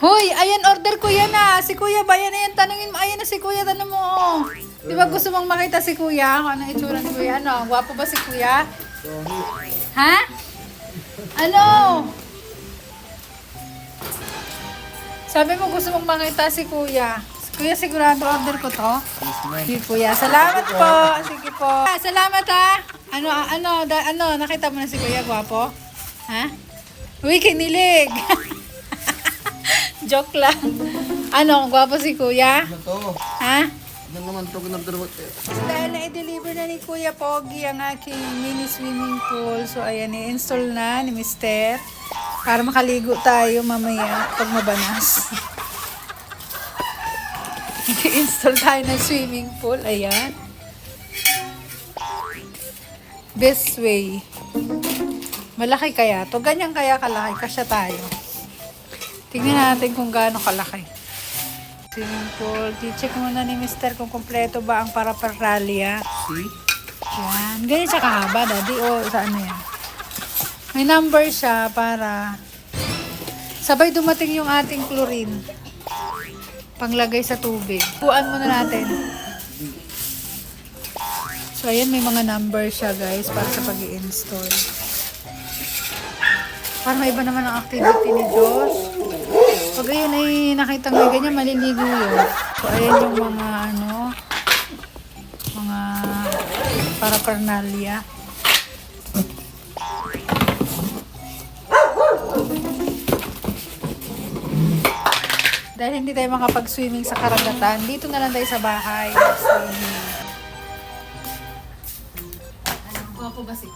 Hoy, ayan order ko yan ah. Si kuya ba yan? Ayan, tanungin mo. Ayan na si kuya, tanong mo. oh. Di ba gusto mong makita si kuya? Kung anong itsura ni kuya? Ano, gwapo ba si kuya? Ha? Ano? Sabi mo gusto mong makita si kuya. Kuya, sigurado order ko to. Sige kuya, salamat po. Sige po. Ah, Salamat ha. Ano, ah, ano, da, ano, nakita mo na si kuya, gwapo? Ha? Uy, kinilig. Joke lang. Ano, gwapo si kuya? Ano to? Ha? Ano naman to kinabder mo? Dahil na-deliver na ni Kuya Pogi ang aking mini swimming pool. So, ayan, i-install na ni Mister. Para makaligo tayo mamaya pag mabanas. I-install tayo ng swimming pool. Ayan. Best way. Malaki kaya to? Ganyan kaya kalaki? Kasya tayo. Tingnan natin kung gaano kalaki. Swimming pool. I-check muna ni Mister kung kompleto ba ang paraphernalia. See? Yan. Ganyan siya kahaba, daddy. O sa ano yan. May number siya para sabay dumating yung ating chlorine. Panglagay sa tubig. Buuan muna natin. So, ayan, may mga number siya, guys, para sa pag install Para may iba naman ang activity ni Diyos. Pag ayun ay nakita may ganyan, maliligo yun. So, ayan yung mga ano, mga paraphernalia. Dahil hindi tayo makapag-swimming sa karagatan, dito na lang tayo sa bahay. Swimming. Ano, gwapo ba si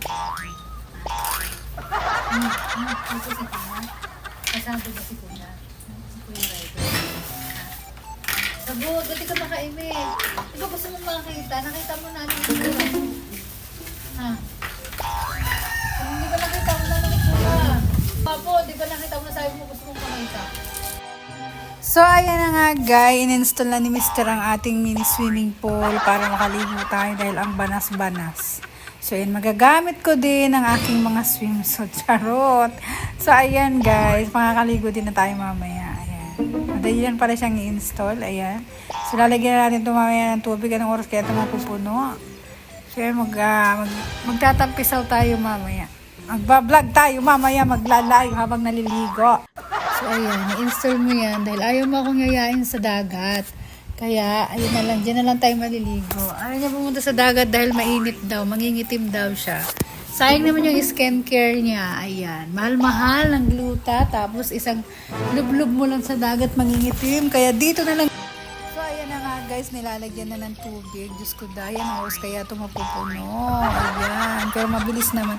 Hmm, hmm, gwapo si Kuya? Kasado ba si Kuya? Si Kuya Ryder? Sabot, ba't di ka makaimik? Di ba gusto mong makakita? Nakita mo na ano yung itsura. Ha? Kung hindi ba nakita mo na ano yung itsura? Papo, di ba nakita mo na sabi mo gusto mong makita? So, ayan na nga guys, in-install na ni Mr. ang ating mini swimming pool para makaligo tayo dahil ang banas-banas. So, ayan, magagamit ko din ang aking mga swimsuit. Charot! So, ayan guys, makakaligo din na tayo mamaya. Ayan. Madali lang pala siyang i-install. Ayan. So, lalagyan na natin ito mamaya ng tubig. Anong oras kaya ito mapupuno? So, ayan, mag, ah, mag, magtatampisaw tayo mamaya. Magbablog tayo mamaya, maglalayo habang naliligo. So, ayan, i-install mo yan dahil ayaw mo akong yayain sa dagat. Kaya, ayun na lang, dyan na lang tayo maliligo. Ayaw niya pumunta sa dagat dahil mainit daw, mangingitim daw siya. Sayang naman yung skincare niya. Ayan, mahal-mahal ng gluta. Tapos isang lublub mo lang sa dagat, mangingitim. Kaya dito na lang. So, ayan na nga guys, nilalagyan na ng tubig. Diyos ko, dayan, oras kaya ito mapupuno. Ayan, pero mabilis naman.